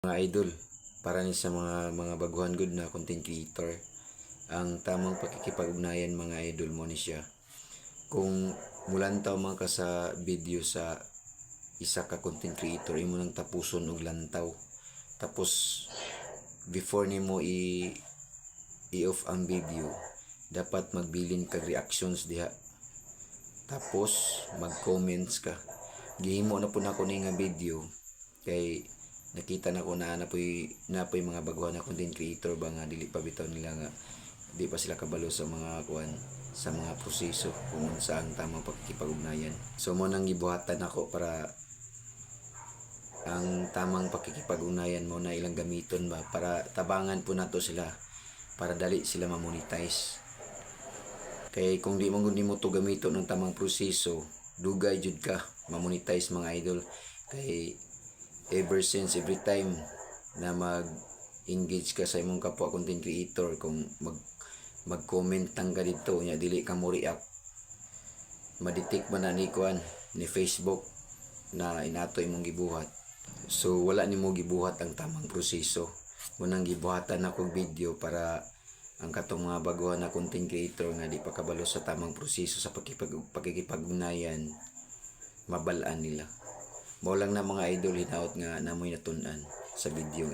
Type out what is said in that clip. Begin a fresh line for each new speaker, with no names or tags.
mga idol para ni sa mga mga baguhan good na content creator. Ang tamang pakikipag-ugnayan mga idol mo ni siya. Kung mulantaw man ka sa video sa isa ka content creator imo nang tapuson og lantaw. Tapos before nimo i i-off ang video dapat magbilin kag reactions diha. Tapos mag-comments ka. Gihimo na po na ko ni nga video kay nakita na ko na napoy napoy mga baguhan na content creator ba nga dili pa bitaw nila nga di pa sila kabalo sa mga kuan sa mga proseso kung saan tamang pakikipag-ugnayan. So mo nang gibuhatan ako para ang tamang pakikipag-ugnayan mo na ilang gamiton ba para tabangan po nato sila para dali sila ma-monetize. Kay kung di mo gud nimo to gamiton ng tamang proseso dugay jud ka ma-monetize mga idol. Kay ever since every time na mag engage ka sa imong kapwa content creator kung mag mag-comment lang ka dito nya dili ka mo react. Madetect man na ni kuan ni Facebook na inato imong gibuhat. So wala nimo gibuhat ang tamang proseso. Munang gibuhatan ako video para ang katong mga baguhan na content creator nga di pa kabalo sa tamang proseso sa pakipag pakikipag-ugnayan mabalaan nila mao lang na mga idol hinaot nga namoy natun-an sa video